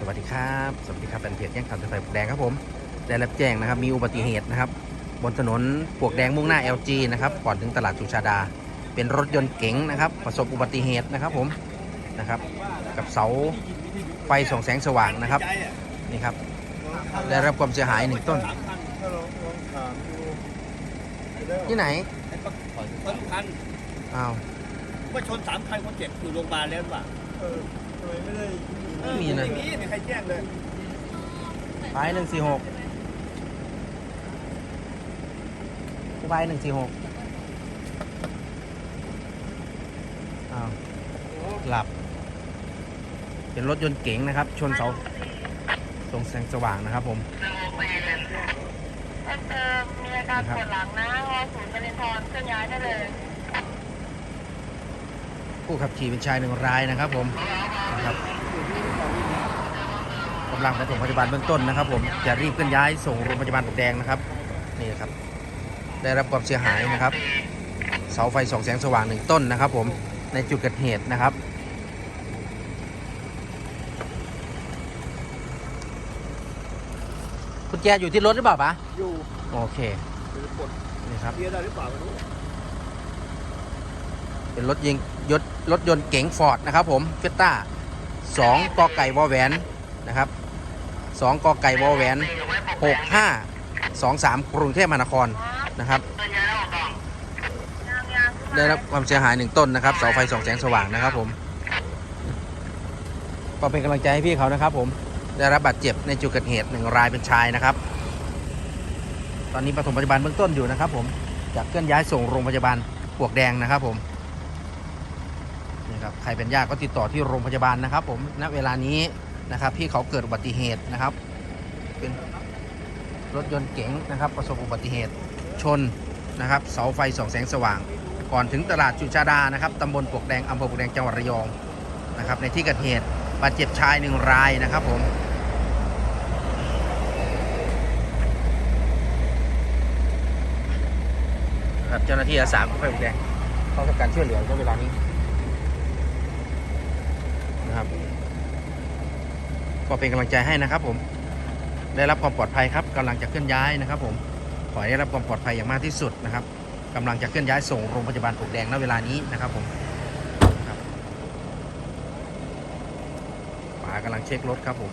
สวัสดีครับ สวัสดีครับเป็นเพจแย่งข่าวไฟปลวกแดงครับผม ได้รับแจ้งนะครับ มีอุบัติเหตุนะครับ บนถนนปลวกแดงมุ่งหน้า LG นะครับ ก่อนถึงตลาดสุชาดา เป็นรถยนต์เก๋งนะครับ ประสบอุบัติเหตุนะครับผม นะครับ กับเสาไฟส่องแสงสว่างนะครับ นี่ครับ ได้รับความเสียหายหนึ่งต้น ที่ไหนสองคันอ้าว ว่าชนสามคันคนเจ็บอยู่โรงพยาบาลแล้วหรือเปล่าเออทำไมไม่ได้เออไม่มีนะไม่มีไม่มีใครแจ้งเลยไปหนึ่งสี่หกไปหนึ่งสี่หกอ้าว หลับ เป็นรถยนต์เก๋งนะครับ ชนเสาตรงแสงสว่างนะครับผมเพิ่มเติมมีอาการปวดหลังนะรอศูนย์บรินทรเคลื่อนย้ายได้เลย ผู้ขับขี่เป็นชายหนึ่งรายนะครับผมนะครับ กำลังปฐมพยาบาลเบื้องต้นนะครับ ผมจะรีบเคลื่อนย้ายส่งโรงพยาบาลปลวกแดงนะครับนี่นะครับ ได้รับความเสียหายนะครับ เสาไฟสองแสงสว่างหนึ่งต้นนะครับ ผมในจุดเกิดเหตุนะครับคุณแจอยู่ที่รถหรือเปล่าปะอยู่โอเคเป็นกดนี่ครับเคลียร์ได้หรือเปล่าไม่รู้เป็นรถยิงยศรถยนต์เก๋งฟอร์ดนะครับผมเฟต้าสองกอไก่วอแหวน นะครับสองกอไก่วอแหวนหกห้าสองสามกรุงเทพมหานครนะครับได้รับความเสียหายหนึ่งต้นนะครับเสาไฟสองแสงสว่างนะครับผมก็เป็นกำลังใจให้พี่เขานะครับผมได้รับบาดเจ็บในจุดเกิดเหตุหนึ่งรายเป็นชายนะครับ ตอนนี้ปฐมพยาบาลเบื้องต้นอยู่นะครับ ผมจะเคลื่อนย้ายส่งโรงพยาบาลปวกแดงนะครับผมนี่ครับใครเป็นญาติก็ติดต่อที่โรงพยาบาลนะครับ ผมณเวลานี้ นะครับพี่เขาเกิดอุบัติเหตุนะครับ เป็นรถยนต์เก๋งนะครับประสบอุบัติเหตุชนนะครับเสาไฟส่องแสงสว่าง ก่อนถึงตลาดจุชาดานะครับตำบลปวกแดงอำเภอปวกแดงจังหวัดระยองนะครับในที่เกิดเหตุบาดเจ็บชายหนึ่งรายนะครับผมครับเจ้าหน้าที่อาสากู้ภัยปวกแดงเข้าทำการช่วยเหลือในเวลานี้นะครับ ก็เป็นกำลังใจให้นะครับผมได้รับความปลอดภัยครับกำลังจะเคลื่อนย้ายนะครับ ผมขอให้ได้รับความปลอดภัยอย่างมากที่สุดนะครับกำลังจะเคลื่อนย้ายส่งโรงพยาบาลปลวกแดงณเวลานี้นะครับผมป๋ากำลังเช็ครถครับผม